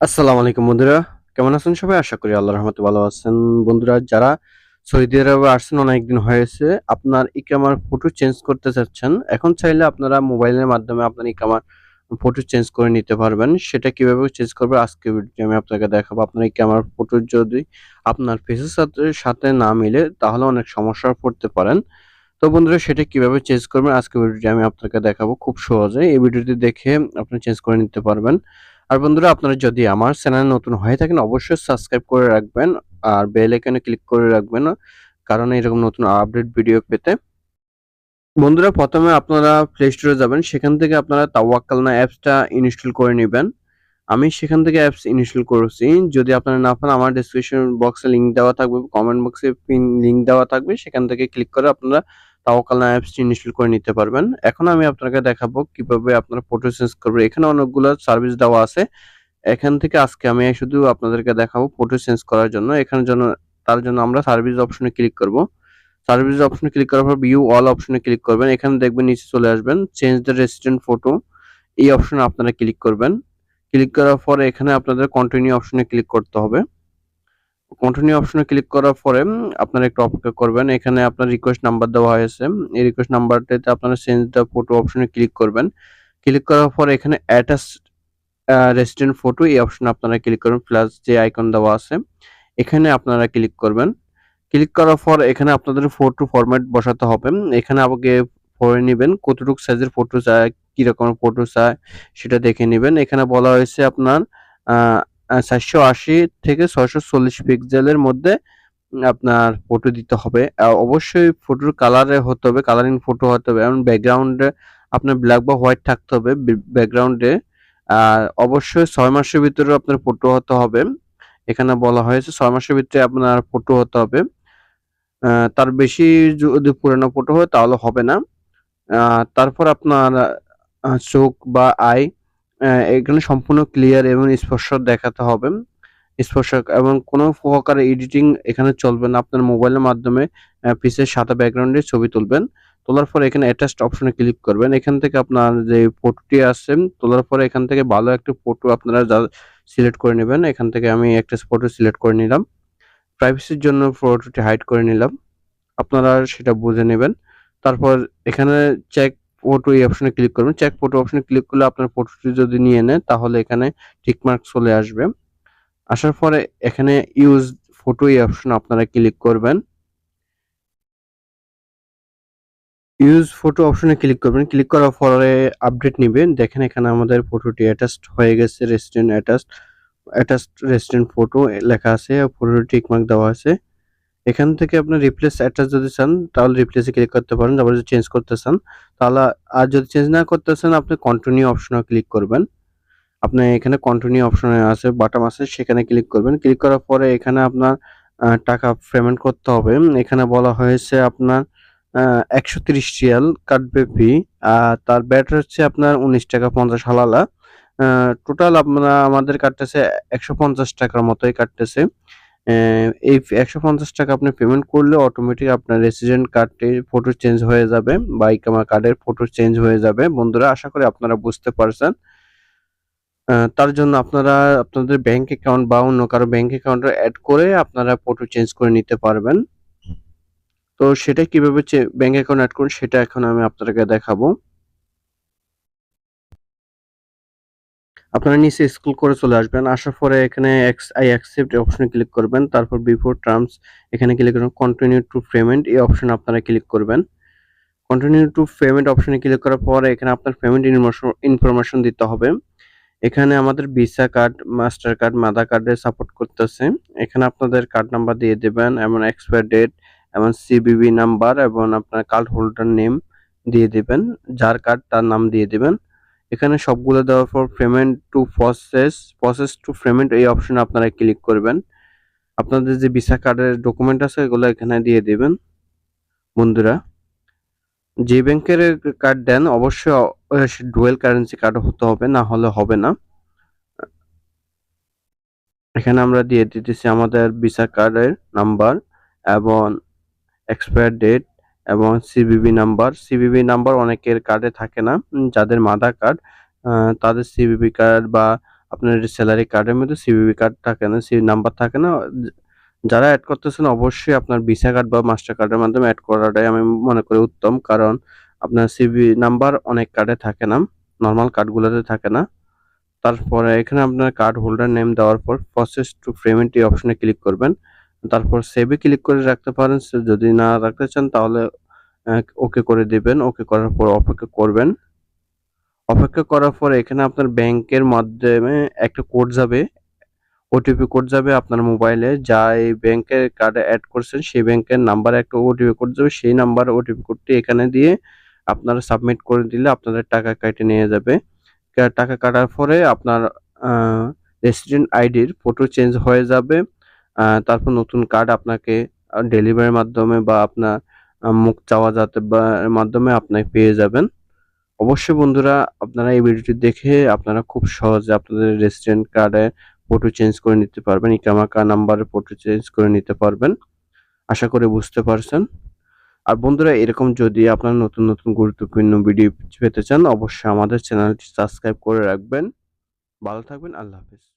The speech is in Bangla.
আসসালামু আলাইকুম বন্ধুরা, কেমন আছেন সবাই? আশা করি আল্লাহর রহমতে ভালো আছেন। বন্ধুরা, যারা সৌদি আরবে আসছেন অনেকদিন হয়েছে, আপনার ইকামার ফটো চেঞ্জ করতে চাচ্ছেন, এখন চাইলে আপনারা মোবাইলের মাধ্যমে আপনার ইকামার ফটো চেঞ্জ করে নিতে পারবেন। সেটা কীভাবে চেঞ্জ করবে আজকে ভিডিওতে আমি আপনাকে দেখাবো। আপনার ইকামার ফটো যদি আপনার ফেসের সাথে সাথে না মিলে, তাহলে অনেক সমস্যার পড়তে পারেন। তো বন্ধুরা, সেটা কীভাবে চেঞ্জ করবেন আজকে ভিডিওটি আমি আপনাকে দেখাবো খুব সহজে এই ভিডিওটি দেখে আপনি চেঞ্জ করে নিতে পারবেন। আর বন্ধুরা, আপনারা যদি আমার চ্যানেল নতুন হয়ে থাকেন, অবশ্যই সাবস্ক্রাইব করে রাখবেন আর বেল আইকনে ক্লিক করে রাখবেন, কারণ এরকম নতুন আপডেট ভিডিও পেতে। বন্ধুরা, প্রথমে আপনারা প্লে স্টোরে যাবেন, সেখান থেকে আপনারা তাওয়াক্কালনা অ্যাপসটা ইনস্টল করে নেবেন। আমি সেখান থেকে অ্যাপস ইনস্টল করেছি। যদি আপনারা না পান, আমার ডিসক্রিপশন বক্সে লিংক দেওয়া থাকবে কমেন্ট বক্সে লিংক দেওয়া থাকবে, সেখান থেকে ক্লিক করে আপনারা তাওয়াক্কালনা অ্যাপসটি ইনস্টল করে নিতে পারবেন। এখন আমি আপনাকে দেখাবো কীভাবে আপনারা ফটো চেঞ্জ করবেন। এখানে অনেকগুলো সার্ভিস দেওয়া আছে। এখান থেকে আজকে আমি শুধু আপনাদেরকে দেখাবো ফটো চেঞ্জ করার জন্য। এখানে জন্য, তার জন্য আমরা সার্ভিস অপশনে ক্লিক করব। সার্ভিস অপশনে ক্লিক করার পর ভিউ অল অপশনে ক্লিক করবেন। এখানে দেখবেন নিচে চলে আসবেন চেঞ্জ দ্য রেসিডেন্ট ফটো এই অপশনে আপনারা ক্লিক করবেন। ক্লিক করার পর এখানে আপনাদের কন্টিনিউ অপশনে ক্লিক করতে হবে। কন্টিনিউ অপশনে ক্লিক করার পরে আপনারা একটু অপেক্ষা করবেন। এখানে আপনার রিকোয়েস্ট নাম্বার দেওয়া হয়েছে। এই রিকোয়েস্ট নাম্বারটাতে আপনারা চেঞ্জ দ্য ফটো অপশনে ক্লিক করবেন। ক্লিক করার পর এখানে অ্যাটাচ রেসিডেন্ট ফটো এই অপশনে আপনারা ক্লিক করবেন প্লাস যে আইকন দেওয়া আছে, এখানে আপনারা ক্লিক করবেন। ক্লিক করার পর এখানে আপনাদের ফটো ফরম্যাট বসাতে হবে। এখানে আগে পড়ে নেবেন, কতটুকু সাইজের ফটো চায় কি রকমের ফটো চায়, সেটা দেখে নেবেন। এখানে বলা হয়েছে আপনার চারশো আশি থেকে ছয়শো চল্লিশ পিক্সেলের মধ্যে আপনার ফটো দিতে হবে। অবশ্যই ফটোর কালারে হতে হবে কালারিং ফটো হতে হবে, এবং ব্যাকগ্রাউন্ডে আপনার ব্ল্যাক বা হোয়াইট থাকতে হবে ব্যাকগ্রাউন্ডে আর অবশ্যই ছয় মাসের ভিতরে আপনার ফটো হতে হবে। এখানে বলা হয়েছে ছয় মাসের ভিতরে আপনার ফটো হতে হবে। তার বেশি যদি পুরানো ফটো হয় তাহলে হবে না। তারপর আপনার চোখ বা আই এখানে সম্পূর্ণ ক্লিয়ার এবং স্পর্শ দেখাতে হবে। স্পষ্ট এবং কোনো প্রকার এডিটিং এখানে চলবে না। আপনার মোবাইলের মাধ্যমে পিসের সাদা ব্যাকগ্রাউন্ডে ছবি তুলবেন। তোলার পরে এখানে অ্যাটাচড অপশনে ক্লিক করবেন। এখান থেকে আপনার যে ফটোটি আছে, তোলার পরে এখান থেকে ভালো একটা ফটো আপনারা যা সিলেক্ট করে নেবেন। এখান থেকে আমি একটা ফটো সিলেক্ট করে নিলাম। প্রাইভেসির জন্য ফটোটি হাইড করে নিলাম। আপনারা সেটা বুঝে নেবেন। তারপর এখানে চেক ফটো এই অপশনে ক্লিক করবেন। চেক ফটো অপশনে ক্লিক করলে আপনার ফটোটি যদি নিয়ে নেয় তাহলে এখানে টিকমার্ক চলে আসবে। আসার পরে এখানে ইউজ ফটো এই অপশন আপনারা ক্লিক করবেন। ইউজ ফটো অপশনে ক্লিক করবেন। ক্লিক করার পরে আপডেট নেবেন। দেখেন এখানে আমাদের ফটোটি অ্যাটাচড হয়ে গেছে restaurant attached attached restaurant photo লেখা আছে ফটোটি টিকমার্ক দেওয়া আছে। এখান থেকে আপনি রিপ্লেস অ্যাটাচ যদি চান, তাহলে রিপ্লেসে ক্লিক করতে পারেন তারপর যদি চেঞ্জ করতে চান, তাহলে আর যদি চেঞ্জ না করতে চান, আপনি কন্টিনিউ অপশনে ক্লিক করবেন। আপনি এখানে কন্টিনিউ অপশনে আছে বাটাম আছে, সেখানে ক্লিক করবেন। ক্লিক করার পরে এখানে আপনার টাকা পেমেন্ট করতে হবে। এখানে বলা হয়েছে আপনার একশো তিরিশ রিয়াল কাটবে ফি আর তার ব্যাট হচ্ছে আপনার উনিশ টাকা পঞ্চাশ হালালা। টোটাল আপনারা আমাদের কাটতেছে একশো পঞ্চাশ টাকার মতোই কাটতেছে। এই একশো পঞ্চাশ টাকা আপনি পেমেন্ট করলে অটোমেটিক আপনার রেসিডেন্ট কার্ডে ফটো চেঞ্জ হয়ে যাবে বা ইকামা কার্ডের ফটো চেঞ্জ হয়ে যাবে। বন্ধুরা, আশা করি আপনারা বুঝতে পারছেন। তার জন্য আপনারা আপনাদের ব্যাংক অ্যাকাউন্ট বা অন্য কারও ব্যাংক অ্যাকাউন্টে অ্যাড করে আপনারা ফটো চেঞ্জ করে নিতে পারবেন। তো সেটা কীভাবে ব্যাংক অ্যাকাউন্ট অ্যাড করুন, সেটা এখন আমি আপনাদেরকে দেখাবো। আপনারা নিচে স্ক্রল করে চলে আসবেন। আসার পরে এখানে আই অ্যাকসেপ্ট অপশনে ক্লিক করবেন। তারপর বিফোর টার্মস এখানে ক্লিক করবেন কন্টিনিউ টু পেমেন্ট এই অপশনে আপনারা ক্লিক করবেন। কন্টিনিউ টু পেমেন্ট অপশনে ক্লিক করার পরে এখানে আপনার পেমেন্ট ইনফরমেশন দিতে হবে। এখানে আমাদের ভিসা কার্ড মাস্টার কার্ড মাদার কার্ডে সাপোর্ট করতেছে। এখানে আপনাদের কার্ড নাম্বার দিয়ে দেবেন, এমন এক্সপায়ার ডেট এবং সিবিবি নাম্বার এবং আপনার কার্ড হোল্ডার নেম দিয়ে দেবেন। যার কার্ড তার নাম দিয়ে দিবেন। এখানে সবগুলো দেওয়ার পর payment to process process to payment এই অপশনে আপনারা ক্লিক করবেন। আপনাদের যে ভিসা কার্ডের ডকুমেন্ট আছে, এগুলো এখানে দিয়ে দেবেন, বন্ধুরা। যে ব্যাংকের কার্ড দেন, অবশ্যই ডুয়েল কারেন্সি কার্ড হতে হবে, না হলে হবে না। এখানে আমরা দিয়ে দিতেছি আমাদের ভিসা কার্ডের নাম্বার এবং এক্সপায়ার ডেট এবং সিবিবি নাম্বার সিবিবি নাম্বার অনেকের কার্ডে থাকে না। যাদের মাদার কার্ড তাদের সিবিবি কার্ড বা আপনার স্যালারি কার্ডের মধ্যে সিভিভি কার্ড থাকে না সি নাম্বার থাকে না, যারা অ্যাড করতেছেন অবশ্যই আপনার ভিসা কার্ড বা মাস্টার কার্ডের মাধ্যমে অ্যাড করাটাই আমি মনে করি উত্তম। কারণ আপনার সিবি নাম্বার অনেক কার্ডে থাকে না নর্মাল কার্ডগুলোতে থাকে না। তারপরে এখানে আপনার কার্ড হোল্ডার নেম দেওয়ার পর প্রসেস টু পেমেন্ট এই অপশনে ক্লিক করবেন। তারপর সেভে ক্লিক করে রাখতে পারেন। যদি না রাখতে চান, তাহলে ওকে করে দিবেন। ওকে করার পর অপেক্ষা করবেন। অপেক্ষা করার পর এখানে আপনার ব্যাংকের মাধ্যমে একটা কোড যাবে। ওটিপি কোড যাবে আপনার মোবাইলে যা এই ব্যাংকের কার্ডে অ্যাড করছেন, সেই ব্যাংকের নাম্বারে একটা ওটিপি কোড যাবে। সেই নাম্বার ওটিপি কোডটি এখানে দিয়ে আপনারা সাবমিট করে দিলে আপনাদের টাকা কেটে নিয়ে যাবে। টাকা কাটার পরে আপনার রেসিডেন্ট আইডির ফটো চেঞ্জ হয়ে যাবে। তারপর নতুন কার্ড আপনাকে ডেলিভারির মাধ্যমে বা আপনার মুখ চাওয়া যাতে বা মাধ্যমে আপনি পেয়ে যাবেন। অবশ্যই বন্ধুরা, আপনারা এই ভিডিওটি দেখে আপনারা খুব সহজে আপনাদের রেসিডেন্ট কার্ডে ফটো চেঞ্জ করে নিতে পারবেন ইকামাকা নাম্বারে ফটো চেঞ্জ করে নিতে পারবেন। আশা করি বুঝতে পারছেন। আর বন্ধুরা, এরকম যদি আপনারা নতুন নতুন গুরুত্বপূর্ণ ভিডিও পেতে চান, অবশ্যই আমাদের চ্যানেলটি সাবস্ক্রাইব করে রাখবেন। ভালো থাকবেন, আল্লাহ হাফেজ।